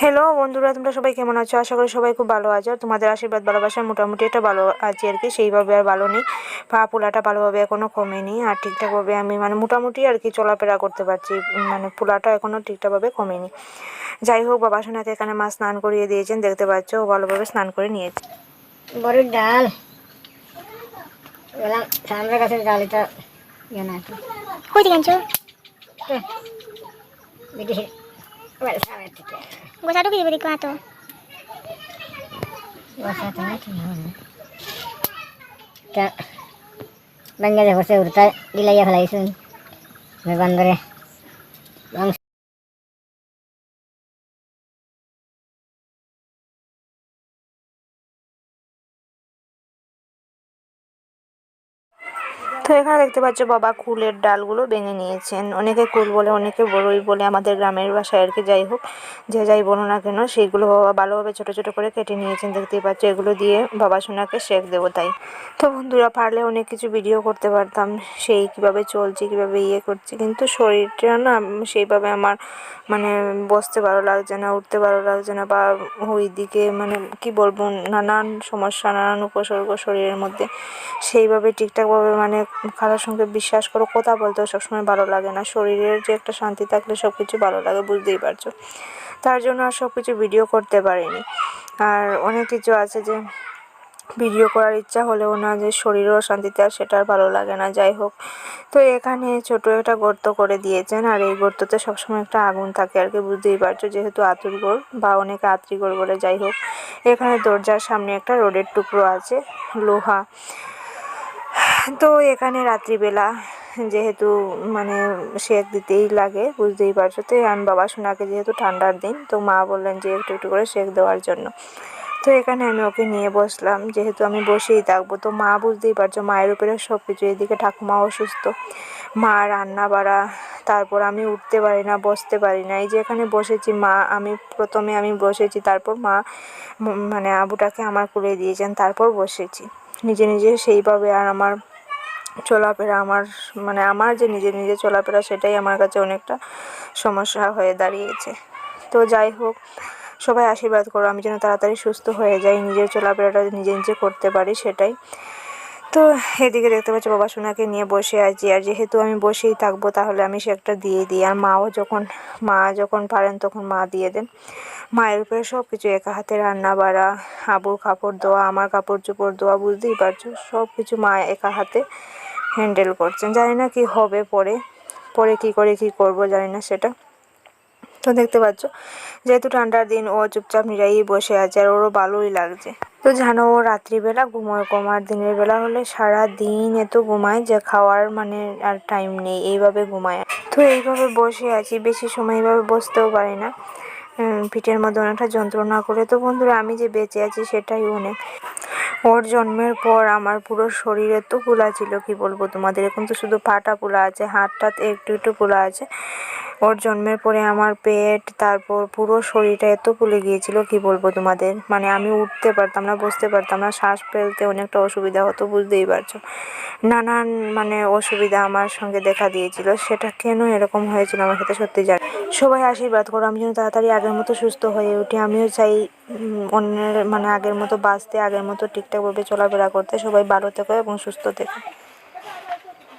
Hello বন্ধুরা, তোমরা সবাই কেমন আছো? আশা করি সবাই খুব ভালো আছো। তোমাদের আশীর্বাদ ভালোবাসার মোটামুটি একটা ভালো আছে আর কি। সেইভাবে আর ভালো নেই। পা পোলাটা ভালোভাবে এখনও কমেনি। আর ঠিকঠাকভাবে আমি মানে মোটামুটি আর কি চলাফেরা করতে পারছি। মানে পোলাটা এখনও ঠিকঠাকভাবে কমেনি। যাই হোক, বাবা সোনাকে এখানে মা স্নান করিয়ে দিয়েছেন। দেখতে পাচ্ছ, ও ভালোভাবে স্নান করে নিয়েছে। আনছো? বিদেশি থেকে গোছা ঢুকে যাবে তো কি হবে কোৱাটো তা বাঙ্গালে বসে উড়তা দিলাইয়া ফেলাইছুন বান্দরে তো এখানে দেখতে পাচ্ছ বাবা কুলের ডালগুলো ভেঙে নিয়েছেন। অনেকে কুল বলে, অনেকে বড়ই বলে, আমাদের গ্রামের বাসায় আর কি যাই হোক, যে যাই বলো না কেন, সেইগুলো বাবা ভালোভাবে ছোটো ছোটো করে কেটে নিয়েছেন। দেখতেই পাচ্ছ এগুলো দিয়ে বাবা সোনাকে শেক দেবো তাই। তো বন্ধুরা, পারলে অনেক কিছু ভিডিও করতে পারতাম, সেই কীভাবে চলছে, কীভাবে ইয়ে করছে, কিন্তু শরীরটা না সেইভাবে আমার মানে বসতে ভালো লাগছে না, উঠতে ভালো লাগছে না, বা ওই দিকে মানে কি বলব, নানান সমস্যা, নানান উপসর্গ শরীরের মধ্যে। সেইভাবে ঠিকঠাকভাবে মানে কারোর সঙ্গে বিশ্বাস করো, কথা বলতেও সবসময় ভালো লাগে না। শরীরের যে একটা শান্তি থাকলে সব কিছু ভালো লাগে, বুঝতেই পারছ? তার জন্য আর সব কিছু ভিডিও করতে পারিনি। আর অনেক কিছু আছে যে ভিডিও করার ইচ্ছা হলেও না, যে শরীরও শান্তিতে আর সেটা আর ভালো লাগে না, যাই হোক। তো এখানে ছোট একটা গর্ত করে দিয়েছেন, আর এই গর্ততে সবসময় একটা আগুন থাকে আর কি, বুঝতেই পারছ? যেহেতু আতুরগড় বা অনেকে আত্রিগড় বলে, যাই হোক। এখানে দরজার সামনে একটা রোডের টুকরো আছে, লোহা। তো এখানে রাত্রিবেলা যেহেতু মানে সেক দিতেই লাগে, বুঝতেই পারছ। তো আমি বাবা সোনাকে যেহেতু ঠান্ডার দিন, তো মা বললেন যে একটু একটু করে সেক দেওয়ার জন্য। তো এখানে আমি ওকে নিয়ে বসলাম। যেহেতু আমি বসেই থাকব, তো মা বুঝতেই পারছ মায়ের উপরে সব কিছু এদিকে ঠাকুমা অসুস্থ। মা রান্না বাড়া, তারপর আমি উঠতে পারি না, বসতে পারি না। এই যে এখানে বসেছি মা, আমি প্রথমে আমি বসেছি, তারপর মা মানে আবুটাকে আমার কুলে দিয়েছেন তারপর বসেছি। নিজে নিজে সেইভাবে আর আমার চলাফেরা আমার মানে আমার যে নিজে নিজে চলাফেরা সেটাই আমার কাছে অনেকটা সমস্যা হয়ে দাঁড়িয়েছে। তো যাই হোক, সবাই আশীর্বাদ করো, আমি যেন তাড়াতাড়ি সুস্থ হয়ে যাই, নিজের চলাফেরাটা নিজে নিজে করতে পারি সেটাই। তো এদিকে দেখতে পাচ্ছি বাবা সোনাকে নিয়ে বসে আছি, আর যেহেতু আমি বসেই থাকব তাহলে আমি সে একটা দিয়ে দিই, আর মাও যখন, মা যখন পারেন তখন মা দিয়ে দেন। মায়ের উপরে সব কিছু একা হাতে রান্না বাড়া আবুর কাপড় ধোয়া, আমার কাপড় চোপড় ধোয়া, বুঝতেই পারছ সব কিছু মা একা হাতে হ্যান্ডেল করছেন। জানি না কি হবে পরে পরে কি করে কি করব জানি না সেটা। তো দেখতে পাচ্ছ, যেহেতু ঠান্ডার দিন, ও চুপচাপ নিরাই বসে আছে আর ওরও ভালোই লাগছে। তো জানো ও রাত্রিবেলা ঘুমোয় কম আর দিনের বেলা হলে সারা দিন এত ঘুমায় যে খাওয়ার মানে আর টাইম নেই, এইভাবে ঘুমায়। তো এইভাবে বসে আছি, বেশি সময় এইভাবে বসতেও পারি না। পিঠের মধ্যে অনেকটা যন্ত্রণা করে। তো বন্ধুরা, আমি যে বেঁচে আছি সেটাই অনেক। ওর জন্মের পর আমার পুরো শরীর এত ফুলা ছিল, কি বলব তোমাদের? এখন তো শুধু পাটা ফুলা আছে, হাতটা একটু একটু ফুলা আছে। ওর জন্মের পরে আমার পেট, তারপর পুরো শরীরটা এত ফুলে গিয়েছিল, কি বলব তোমাদের? মানে আমি উঠতে পারতাম না, বসতে পারতাম না, শ্বাস ফেলতে অনেকটা অসুবিধা হতো, বুঝতেই পারছ। নানান মানে অসুবিধা আমার সঙ্গে দেখা দিয়েছিল, সেটা কেন এরকম হয়েছিল আমার সাথে সত্যি জানি সবাই আশীর্বাদ করো, আমি যেন তাড়াতাড়ি আগের মতো সুস্থ হয়ে উঠি। আমিও চাই অন্যের মানে আগের মতো বাঁচতে, আগের মতো ঠিকঠাকভাবে চলাফেরা করতে। সবাই ভালো থেকো এবং সুস্থ থেকো।